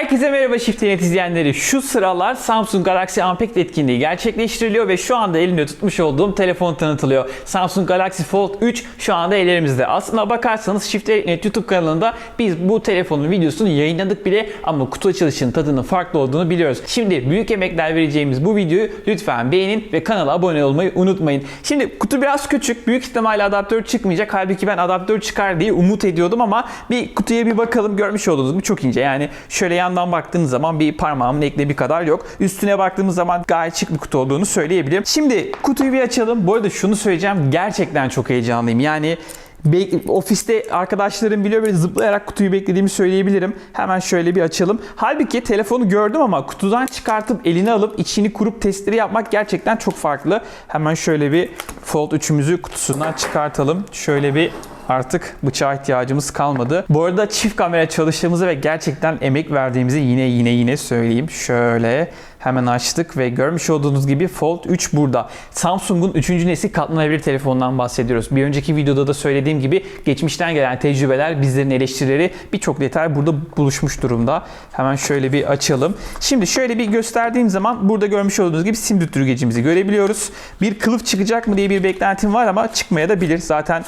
Herkese merhaba Shift Net izleyenleri. Şu sıralar Samsung Galaxy Unpacked etkinliği gerçekleştiriliyor ve şu anda elimde tutmuş olduğum telefon tanıtılıyor. Samsung Galaxy Fold 3 şu anda ellerimizde. Aslına bakarsanız Shift Net YouTube kanalında biz bu telefonun videosunu yayınladık bile ama kutu açılışının tadının farklı olduğunu biliyoruz. Şimdi büyük emekler vereceğimiz bu videoyu lütfen beğenin ve kanala abone olmayı unutmayın. Şimdi kutu biraz küçük. Büyük ihtimalle adaptör çıkmayacak. Halbuki ben adaptör çıkar diye umut ediyordum ama bir kutuya bir bakalım. Görmüş olduğunuz gibi çok ince. Yani şöyle yandan baktığınız zaman bir parmağımın ekleği kadar yok. Üstüne baktığımız zaman gayet şık bir kutu olduğunu söyleyebilirim. Şimdi kutuyu bir açalım. Bu arada şunu söyleyeceğim. Gerçekten çok heyecanlıyım. Yani ofiste arkadaşlarım biliyor böyle zıplayarak kutuyu beklediğimi söyleyebilirim. Hemen şöyle bir açalım. Halbuki telefonu gördüm ama kutudan çıkartıp eline alıp içini kurup testleri yapmak gerçekten çok farklı. Hemen şöyle bir Fold 3'ümüzü kutusundan çıkartalım. Şöyle bir artık bıçağa ihtiyacımız kalmadı. Bu arada çift kamera çalıştığımızı ve gerçekten emek verdiğimizi yine yine yine söyleyeyim. Şöyle hemen açtık ve görmüş olduğunuz gibi Fold 3 burada. Samsung'un 3. nesil katlanabilir telefonundan bahsediyoruz. Bir önceki videoda da söylediğim gibi geçmişten gelen tecrübeler, bizlerin eleştirileri birçok detay burada buluşmuş durumda. Hemen şöyle bir açalım. Şimdi şöyle bir gösterdiğim zaman burada görmüş olduğunuz gibi sim düttürgecimizi görebiliyoruz. Bir kılıf çıkacak mı diye bir beklentim var ama çıkmaya da bilir. Zaten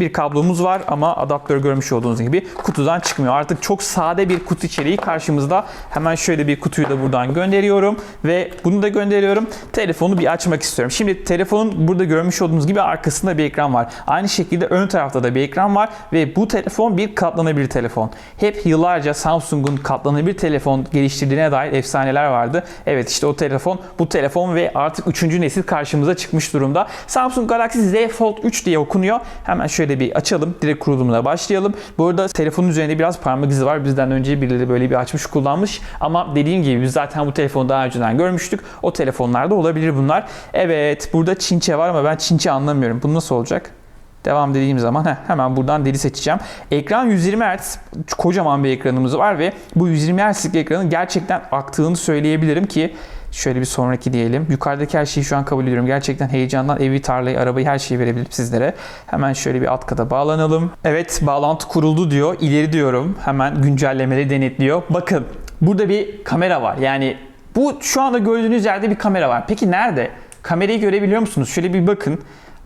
bir kablomuz var ama adaptör görmüş olduğunuz gibi kutudan çıkmıyor. Artık çok sade bir kutu içeriği karşımızda. Hemen şöyle bir kutuyu da buradan gönderiyorum ve bunu da gönderiyorum. Telefonu bir açmak istiyorum. Şimdi telefonun burada görmüş olduğunuz gibi arkasında bir ekran var. Aynı şekilde ön tarafta da bir ekran var ve bu telefon bir katlanabilir telefon. Hep yıllarca Samsung'un katlanabilir telefon geliştirdiğine dair efsaneler vardı. Evet işte o telefon bu telefon ve artık 3. nesil karşımıza çıkmış durumda. Samsung Galaxy Z Fold 3 diye okunuyor. Hemen şöyle bir açalım. Direkt kurulumuna başlayalım. Bu arada telefonun üzerinde biraz parmak izi var. Bizden önce birileri böyle bir açmış kullanmış. Ama dediğim gibi biz zaten bu telefonu daha önceden görmüştük. O telefonlarda olabilir bunlar. Evet burada Çinçe var ama ben Çinçe anlamıyorum. Bu nasıl olacak? Devam dediğim zaman heh, hemen buradan deli seçeceğim. Ekran 120 Hz kocaman bir ekranımız var ve bu 120 Hz'lik ekranın gerçekten aktığını söyleyebilirim ki Şöyle bir sonraki diyelim. Yukarıdaki her şeyi şu an kabul ediyorum. Gerçekten heyecandan evi, tarlayı, arabayı her şeyi verebilirim sizlere. Hemen şöyle bir alt kata bağlanalım. Evet bağlantı kuruldu diyor. İleri diyorum. Hemen güncellemeleri denetliyor. Bakın burada bir kamera var. Yani bu şu anda gördüğünüz yerde bir kamera var. Peki nerede? Kamerayı görebiliyor musunuz? Şöyle bir bakın.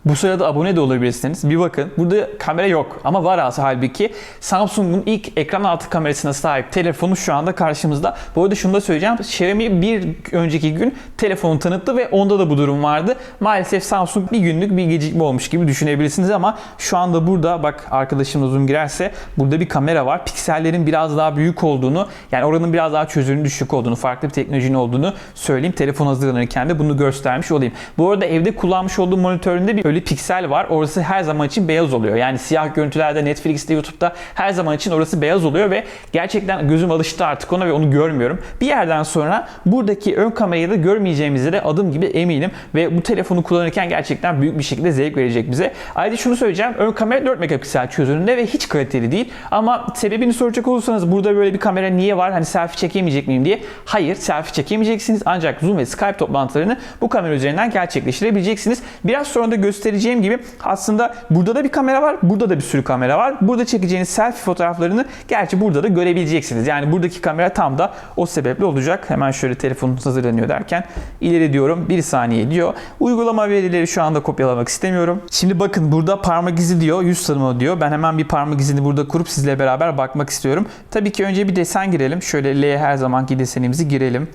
Bu sırada abone de olabilirsiniz. Bir bakın. Burada kamera yok ama var aslında halbuki. Samsung'un ilk ekran altı kamerasına sahip telefonu şu anda karşımızda. Bu arada şunu da söyleyeceğim. Xiaomi bir önceki gün telefonu tanıttı ve onda da bu durum vardı. Maalesef Samsung bir günlük bir gecikme olmuş gibi düşünebilirsiniz ama şu anda burada bak arkadaşım zoom girerse burada bir kamera var. Piksellerin biraz daha büyük olduğunu yani oranın biraz daha çözünürlüğü düşük olduğunu, farklı bir teknolojinin olduğunu söyleyeyim. Telefon hazırlanırken de bunu göstermiş olayım. Bu arada evde kullanmış olduğum monitöründe bir böyle piksel var. Orası her zaman için beyaz oluyor. Yani siyah görüntülerde Netflix'te, YouTube'da her zaman için orası beyaz oluyor ve gerçekten gözüm alıştı artık ona ve onu görmüyorum. Bir yerden sonra buradaki ön kamerayı da görmeyeceğimize de adım gibi eminim ve bu telefonu kullanırken gerçekten büyük bir şekilde zevk verecek bize. Ayrıca şunu söyleyeceğim. Ön kamera 4 megapiksel çözünürlüğünde ve hiç kaliteli değil. Ama sebebini soracak olursanız burada böyle bir kamera niye var? Hani selfie çekemeyecek miyim diye. Hayır, selfie çekemeyeceksiniz. Ancak Zoom ve Skype toplantılarını bu kamera üzerinden gerçekleştirebileceksiniz. Biraz sonra da göstereceğim gibi aslında burada da bir kamera var. Burada da bir sürü kamera var. Burada çekeceğiniz selfie fotoğraflarını gerçi burada da görebileceksiniz. Yani buradaki kamera tam da o sebeple olacak. Hemen şöyle telefonunuz hazırlanıyor derken ileri diyorum. Bir saniye diyor. Uygulama verileri şu anda kopyalamak istemiyorum. Şimdi bakın burada parmak izi diyor. Yüz tanıma diyor. Ben hemen bir parmak izini burada kurup sizle beraber bakmak istiyorum. Tabii ki önce bir desen girelim. Şöyle L her zamanki desenimizi girelim.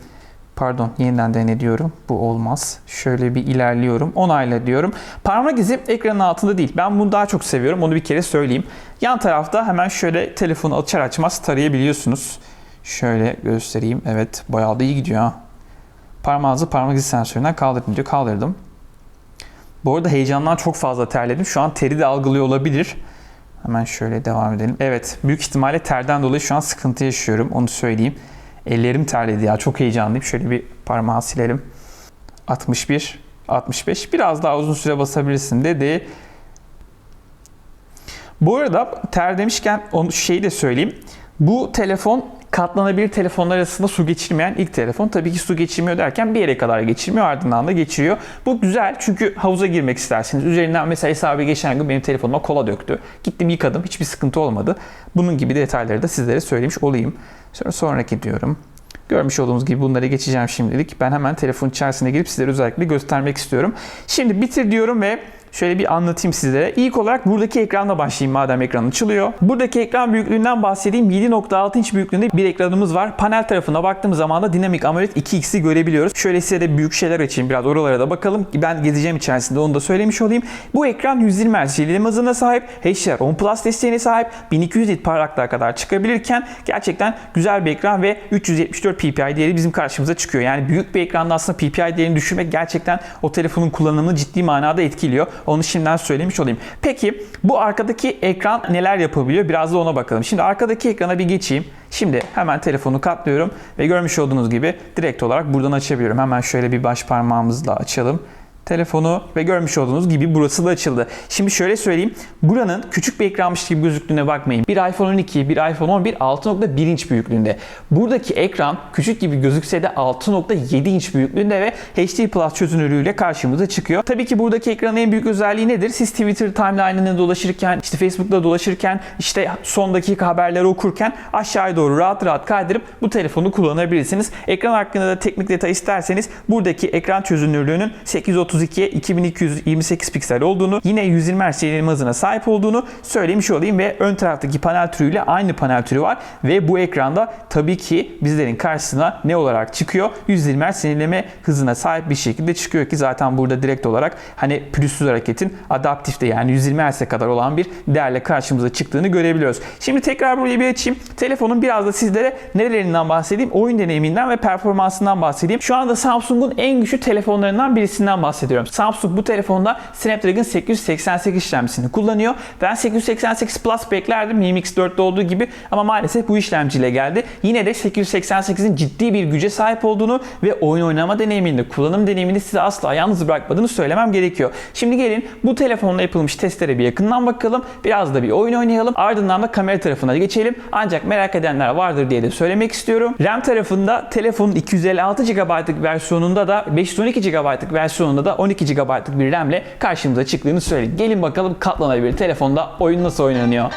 Pardon yeniden dene diyorum. Bu olmaz. Şöyle bir ilerliyorum. Onayla diyorum. Parmak izi ekranın altında değil. Ben bunu daha çok seviyorum. Onu bir kere söyleyeyim. Yan tarafta hemen şöyle telefonu açar açmaz tarayabiliyorsunuz. Şöyle göstereyim. Evet bayağı da iyi gidiyor ha. Parmağınızı parmak izi sensöründen kaldırın diyor. Kaldırdım. Bu arada heyecandan çok fazla terledim. Şu an teri de algılıyor olabilir. Hemen şöyle devam edelim. Evet büyük ihtimalle terden dolayı şu an sıkıntı yaşıyorum. Onu söyleyeyim. Ellerim terledi ya. Çok heyecanlıyım. Şöyle bir parmağı silelim. 61, 65. Biraz daha uzun süre basabilirsin dedi. Bu arada ter demişken onu şeyi de söyleyeyim. Bu telefon katlanabilir telefonlar arasında su geçirmeyen ilk telefon. Tabii ki su geçirmiyor derken bir yere kadar geçirmiyor ardından da geçiriyor. Bu güzel çünkü havuza girmek istersiniz. Üzerinden mesela abi geçen gün benim telefonuma kola döktü. Gittim yıkadım hiçbir sıkıntı olmadı. Bunun gibi detayları da sizlere söylemiş olayım. Sonra sonraki diyorum. Görmüş olduğunuz gibi bunları geçeceğim şimdilik. Ben hemen telefon içerisine girip sizlere özellikle göstermek istiyorum. Şimdi bitir diyorum ve Şöyle bir anlatayım sizlere. İlk olarak buradaki ekranla başlayayım madem ekran açılıyor. Buradaki ekran büyüklüğünden bahsedeyim. 7.6 inç büyüklüğünde bir ekranımız var. Panel tarafına baktığımız zaman da dinamik AMOLED 2x'i görebiliyoruz. Şöyle size de büyük şeyler açayım biraz oralara da bakalım. Ben gezeceğim içerisinde onu da söylemiş olayım. Bu ekran 120 Hz yenileme hızına sahip. HDR10 Plus desteğine sahip. 1200 nit parlaklığa kadar çıkabilirken gerçekten güzel bir ekran ve 374 ppi değeri bizim karşımıza çıkıyor. Yani büyük bir ekranda aslında ppi değerini düşürmek gerçekten o telefonun kullanımını ciddi manada etkiliyor. Onu şimdiden söylemiş olayım. Peki bu arkadaki ekran neler yapabiliyor? Biraz da ona bakalım. Şimdi arkadaki ekrana bir geçeyim. Şimdi hemen telefonu katlıyorum ve görmüş olduğunuz gibi direkt olarak buradan açabiliyorum. Hemen şöyle bir baş parmağımızla açalım telefonu ve görmüş olduğunuz gibi burası da açıldı. Şimdi şöyle söyleyeyim. Buranın küçük bir ekranmış gibi gözüktüğüne bakmayın. Bir iPhone 12, bir iPhone 11 6.1 inç büyüklüğünde. Buradaki ekran küçük gibi gözükse de 6.7 inç büyüklüğünde ve HD Plus çözünürlüğüyle karşımıza çıkıyor. Tabii ki buradaki ekranın en büyük özelliği nedir? Siz Twitter timeline'ını dolaşırken, işte Facebook'ta dolaşırken, işte son dakika haberleri okurken aşağıya doğru rahat rahat kaydırıp bu telefonu kullanabilirsiniz. Ekran hakkında da teknik detay isterseniz buradaki ekran çözünürlüğünün 830 32'ye 2228 piksel olduğunu, yine 120 Hz yenileme hızına sahip olduğunu söylemiş olayım ve ön taraftaki panel türüyle aynı panel türü var ve bu ekranda tabii ki bizlerin karşısına ne olarak çıkıyor? 120 Hz yenileme hızına sahip bir şekilde çıkıyor ki zaten burada direkt olarak hani pürüzsüz hareketin adaptifte yani 120 Hz'e kadar olan bir değerle karşımıza çıktığını görebiliyoruz. Şimdi tekrar burayı bir açayım. Telefonun biraz da sizlere nerelerinden bahsedeyim? Oyun deneyiminden ve performansından bahsedeyim. Şu anda Samsung'un en güçlü telefonlarından birisinden bahsediyorum bahsediyorum. Samsung bu telefonda Snapdragon 888 işlemcisini kullanıyor. Ben 888 Plus beklerdim Mi Mix 4'te olduğu gibi ama maalesef bu işlemciyle geldi. Yine de 888'in ciddi bir güce sahip olduğunu ve oyun oynama deneyiminde, kullanım deneyiminde sizi asla yalnız bırakmadığını söylemem gerekiyor. Şimdi gelin bu telefonla yapılmış testlere bir yakından bakalım. Biraz da bir oyun oynayalım. Ardından da kamera tarafına geçelim. Ancak merak edenler vardır diye de söylemek istiyorum. RAM tarafında telefonun 256 GB'lık versiyonunda da 512 GB'lık versiyonunda da 12 GB'lık bir RAM ile karşımıza çıktığını söyledik. Gelin bakalım katlanabilir telefonda oyun nasıl oynanıyor.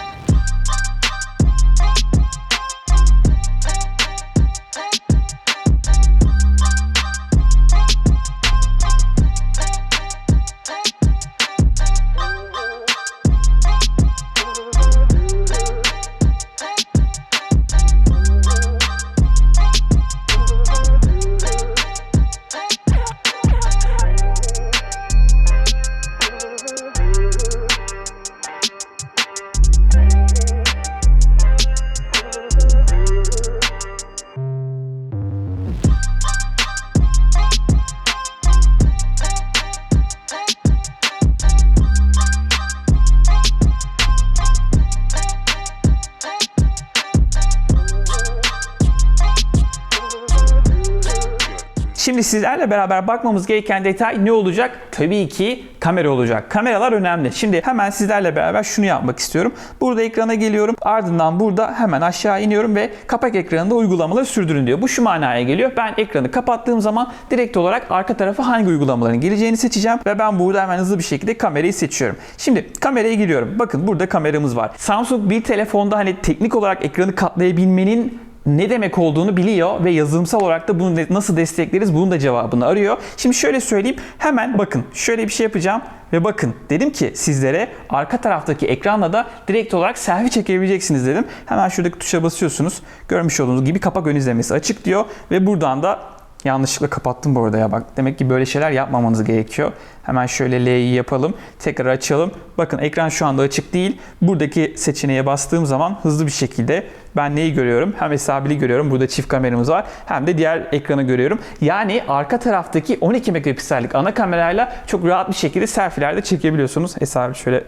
Sizlerle beraber bakmamız gereken detay ne olacak? Tabii ki kamera olacak. Kameralar önemli. Şimdi hemen sizlerle beraber şunu yapmak istiyorum. Burada ekrana geliyorum. Ardından burada hemen aşağı iniyorum ve kapak ekranında uygulamaları sürdürün diyor. Bu şu manaya geliyor. Ben ekranı kapattığım zaman direkt olarak arka tarafa hangi uygulamaların geleceğini seçeceğim ve ben burada hemen hızlı bir şekilde kamerayı seçiyorum. Şimdi kameraya giriyorum. Bakın burada kameramız var. Samsung bir telefonda hani teknik olarak ekranı katlayabilmenin ne demek olduğunu biliyor ve yazılımsal olarak da bunu nasıl destekleriz bunun da cevabını arıyor. Şimdi şöyle söyleyeyim. Hemen bakın şöyle bir şey yapacağım ve bakın dedim ki sizlere arka taraftaki ekranla da direkt olarak selfie çekebileceksiniz dedim. Hemen şuradaki tuşa basıyorsunuz. Görmüş olduğunuz gibi kapak ön izlemesi açık diyor ve buradan da Yanlışlıkla kapattım bu arada ya bak. Demek ki böyle şeyler yapmamanız gerekiyor. Hemen şöyle L'yi yapalım. Tekrar açalım. Bakın ekran şu anda açık değil. Buradaki seçeneğe bastığım zaman hızlı bir şekilde ben neyi görüyorum? Hem hesabili görüyorum. Burada çift kameramız var. Hem de diğer ekranı görüyorum. Yani arka taraftaki 12 megapiksellik ana kamerayla çok rahat bir şekilde selfie'ler de çekebiliyorsunuz. Hesabı şöyle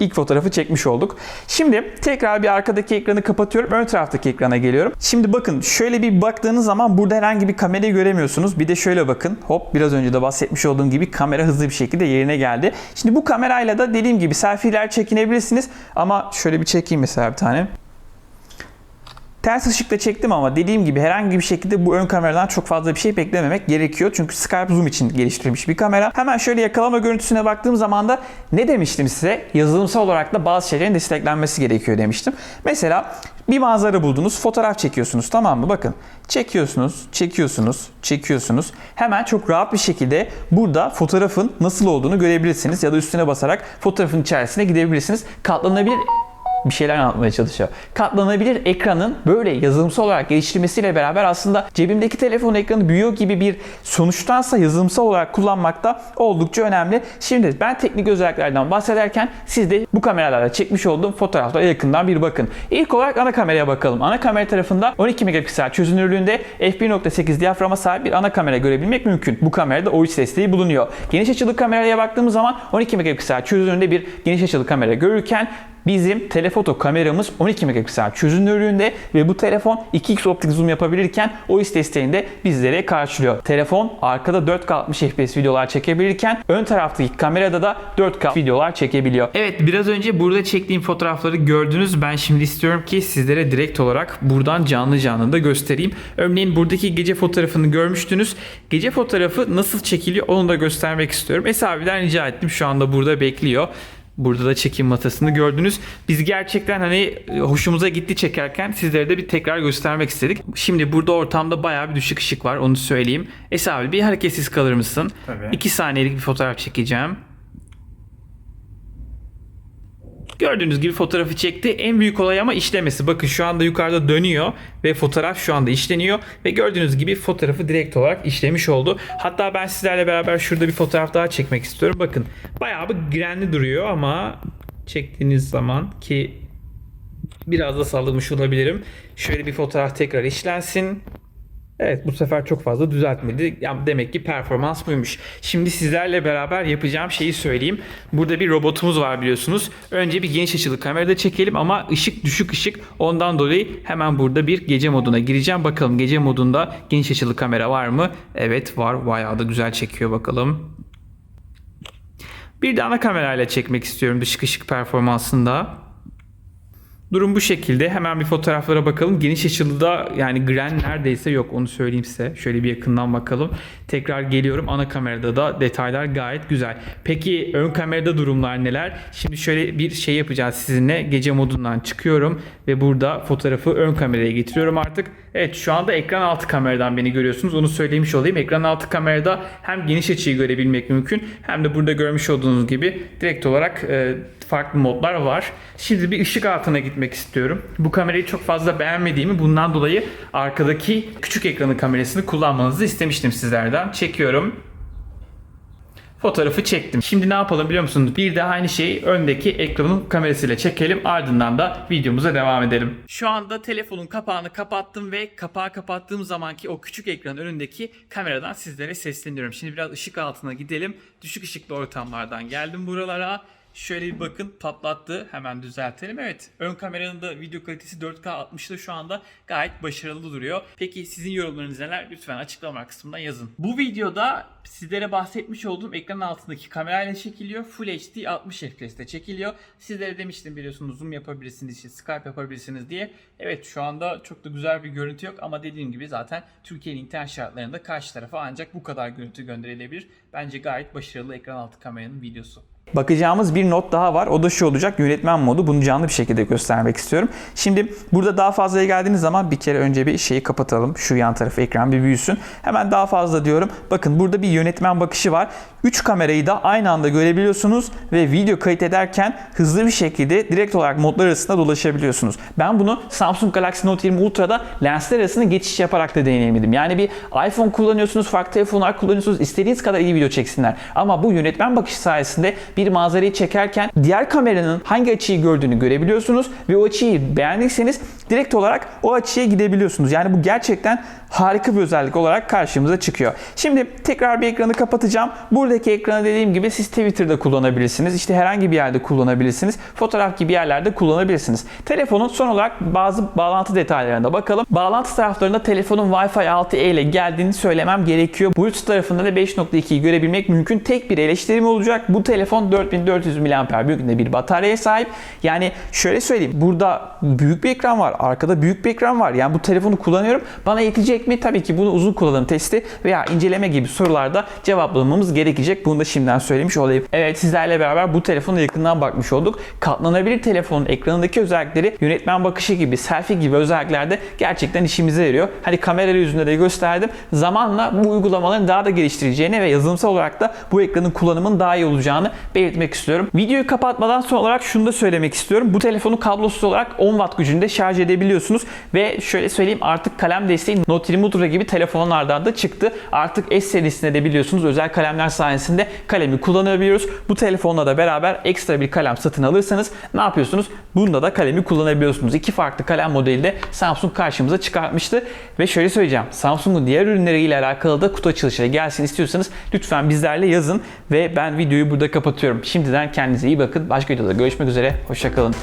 ilk fotoğrafı çekmiş olduk. Şimdi tekrar bir arkadaki ekranı kapatıyorum. Ön taraftaki ekrana geliyorum. Şimdi bakın şöyle bir baktığınız zaman burada herhangi bir kamerayı göremiyorsunuz. Bir de şöyle bakın. Hop biraz önce de bahsetmiş olduğum gibi kamera hızlı bir şekilde yerine geldi. Şimdi bu kamerayla da dediğim gibi selfie'ler çekinebilirsiniz. Ama şöyle bir çekeyim mesela bir tane. Ters ışıkta çektim ama dediğim gibi herhangi bir şekilde bu ön kameradan çok fazla bir şey beklememek gerekiyor. Çünkü Skype Zoom için geliştirilmiş bir kamera. Hemen şöyle yakalama görüntüsüne baktığım zaman da ne demiştim size? Yazılımsal olarak da bazı şeylerin desteklenmesi gerekiyor demiştim. Mesela bir manzara buldunuz, fotoğraf çekiyorsunuz tamam mı? Bakın çekiyorsunuz, çekiyorsunuz, çekiyorsunuz. Hemen çok rahat bir şekilde burada fotoğrafın nasıl olduğunu görebilirsiniz ya da üstüne basarak fotoğrafın içerisine gidebilirsiniz. Katlanabilir bir şeyler anlatmaya çalışıyor. Katlanabilir ekranın böyle yazılımsal olarak geliştirmesiyle beraber aslında cebimdeki telefon ekranı büyüyor gibi bir sonuçtansa yazılımsal olarak kullanmakta oldukça önemli. Şimdi ben teknik özelliklerden bahsederken siz de bu kameralarla çekmiş olduğum fotoğraflara yakından bir bakın. İlk olarak ana kameraya bakalım. Ana kamera tarafında 12 megapiksel çözünürlüğünde f1.8 diyaframa sahip bir ana kamera görebilmek mümkün. Bu kamerada OIS desteği bulunuyor. Geniş açılı kameraya baktığımız zaman 12 megapiksel çözünürlüğünde bir geniş açılı kamera görürken Bizim telefoto kameramız 12 megapiksel çözünürlüğünde ve bu telefon 2x optik zoom yapabilirken OIS desteğini de bizlere karşılıyor. Telefon arkada 4K 60 FPS videolar çekebilirken ön taraftaki kamerada da 4K videolar çekebiliyor. Evet biraz önce burada çektiğim fotoğrafları gördünüz. Ben şimdi istiyorum ki sizlere direkt olarak buradan canlı canlı da göstereyim. Örneğin buradaki gece fotoğrafını görmüştünüz. Gece fotoğrafı nasıl çekiliyor onu da göstermek istiyorum. Esa abiden rica ettim. Şu anda burada bekliyor. Burada da çekim masasını gördünüz. Biz gerçekten hani hoşumuza gitti çekerken sizlere de bir tekrar göstermek istedik. Şimdi burada ortamda bayağı bir düşük ışık var onu söyleyeyim. Esa abi bir hareketsiz kalır mısın? Tabii. 2 saniyelik bir fotoğraf çekeceğim. Gördüğünüz gibi fotoğrafı çekti. En büyük olay ama işlemesi. Bakın şu anda yukarıda dönüyor ve fotoğraf şu anda işleniyor ve gördüğünüz gibi fotoğrafı direkt olarak işlemiş oldu. Hatta ben sizlerle beraber şurada bir fotoğraf daha çekmek istiyorum. Bakın bayağı bir grenli duruyor ama çektiğiniz zaman ki biraz da sallamış olabilirim. Şöyle bir fotoğraf tekrar işlensin. Evet bu sefer çok fazla düzeltmedi. Yani demek ki performans buymuş. Şimdi sizlerle beraber yapacağım şeyi söyleyeyim. Burada bir robotumuz var biliyorsunuz. Önce bir geniş açılı kamerada çekelim ama ışık düşük ışık. Ondan dolayı hemen burada bir gece moduna gireceğim. Bakalım gece modunda geniş açılı kamera var mı? Evet var. Bayağı da güzel çekiyor bakalım. Bir de ana kamerayla çekmek istiyorum düşük ışık performansında. Durum bu şekilde. Hemen bir fotoğraflara bakalım. Geniş açılıda yani gren neredeyse yok onu söyleyeyim size. Şöyle bir yakından bakalım. Tekrar geliyorum. Ana kamerada da detaylar gayet güzel. Peki ön kamerada durumlar neler? Şimdi şöyle bir şey yapacağız sizinle. Gece modundan çıkıyorum ve burada fotoğrafı ön kameraya getiriyorum artık. Evet şu anda ekran altı kameradan beni görüyorsunuz. Onu söylemiş olayım. Ekran altı kamerada hem geniş açıyı görebilmek mümkün hem de burada görmüş olduğunuz gibi direkt olarak e, farklı modlar var. Şimdi bir ışık altına gitmek istiyorum. Bu kamerayı çok fazla beğenmediğimi bundan dolayı arkadaki küçük ekranı kamerasını kullanmanızı istemiştim sizlerden. Çekiyorum. Fotoğrafı çektim. Şimdi ne yapalım biliyor musunuz? Bir de aynı şeyi öndeki ekranın kamerasıyla çekelim. Ardından da videomuza devam edelim. Şu anda telefonun kapağını kapattım ve kapağı kapattığım zamanki o küçük ekranın önündeki kameradan sizlere sesleniyorum. Şimdi biraz ışık altına gidelim. Düşük ışıklı ortamlardan geldim buralara. Şöyle bir bakın patlattı. Hemen düzeltelim. Evet ön kameranın da video kalitesi 4K 60'da şu anda gayet başarılı duruyor. Peki sizin yorumlarınız neler? Lütfen açıklama kısmından yazın. Bu videoda sizlere bahsetmiş olduğum ekranın altındaki kamerayla çekiliyor. Full HD 60 FPS'te çekiliyor. Sizlere demiştim biliyorsunuz zoom yapabilirsiniz, işte Skype yapabilirsiniz diye. Evet şu anda çok da güzel bir görüntü yok ama dediğim gibi zaten Türkiye'nin internet şartlarında karşı tarafa ancak bu kadar görüntü gönderilebilir. Bence gayet başarılı ekran altı kameranın videosu. Bakacağımız bir not daha var. O da şu olacak. Yönetmen modu. Bunu canlı bir şekilde göstermek istiyorum. Şimdi burada daha fazlaya geldiğiniz zaman bir kere önce bir şeyi kapatalım. Şu yan tarafı ekran bir büyüsün. Hemen daha fazla diyorum. Bakın burada bir yönetmen bakışı var. 3 kamerayı da aynı anda görebiliyorsunuz ve video kayıt ederken hızlı bir şekilde direkt olarak modlar arasında dolaşabiliyorsunuz. Ben bunu Samsung Galaxy Note 20 Ultra'da lensler arasında geçiş yaparak da deneyimledim. Yani bir iPhone kullanıyorsunuz, farklı telefonlar kullanıyorsunuz. istediğiniz kadar iyi video çeksinler. Ama bu yönetmen bakışı sayesinde bir manzarayı çekerken diğer kameranın hangi açıyı gördüğünü görebiliyorsunuz ve o açıyı beğendiyseniz direkt olarak o açıya gidebiliyorsunuz. Yani bu gerçekten harika bir özellik olarak karşımıza çıkıyor. Şimdi tekrar bir ekranı kapatacağım. Buradaki ekranı dediğim gibi siz Twitter'da kullanabilirsiniz. İşte herhangi bir yerde kullanabilirsiniz. Fotoğraf gibi yerlerde kullanabilirsiniz. Telefonun son olarak bazı bağlantı detaylarına bakalım. Bağlantı taraflarında telefonun Wi-Fi 6E ile geldiğini söylemem gerekiyor. Bluetooth tarafında da 5.2'yi görebilmek mümkün. Tek bir eleştirim olacak. Bu telefon 4400 mAh büyüklüğünde bir bataryaya sahip. Yani şöyle söyleyeyim. Burada büyük bir ekran var. Arkada büyük bir ekran var. Yani bu telefonu kullanıyorum. Bana yetecek mi? Tabii ki bunu uzun kullanım testi veya inceleme gibi sorularda cevaplamamız gerekecek. Bunu da şimdiden söylemiş olayım. Evet sizlerle beraber bu telefona yakından bakmış olduk. Katlanabilir telefonun ekranındaki özellikleri yönetmen bakışı gibi, selfie gibi özelliklerde gerçekten işimize yarıyor. Hani kamera yüzünde de gösterdim. Zamanla bu uygulamaların daha da geliştireceğini ve yazılımsal olarak da bu ekranın kullanımının daha iyi olacağını belirtmek istiyorum. Videoyu kapatmadan son olarak şunu da söylemek istiyorum. Bu telefonu kablosuz olarak 10 watt gücünde şarj edebiliyorsunuz ve şöyle söyleyeyim artık kalem desteği Note 20 Ultra gibi telefonlardan da çıktı. Artık S serisinde de biliyorsunuz özel kalemler sayesinde kalemi kullanabiliyoruz. Bu telefonla da beraber ekstra bir kalem satın alırsanız ne yapıyorsunuz? Bunda da kalemi kullanabiliyorsunuz. İki farklı kalem modeli de Samsung karşımıza çıkartmıştı. Ve şöyle söyleyeceğim. Samsung'un diğer ürünleriyle alakalı da kutu açılışları gelsin istiyorsanız lütfen bizlerle yazın. Ve ben videoyu burada kapatıyorum. Şimdiden kendinize iyi bakın. Başka videoda görüşmek üzere. Hoşçakalın.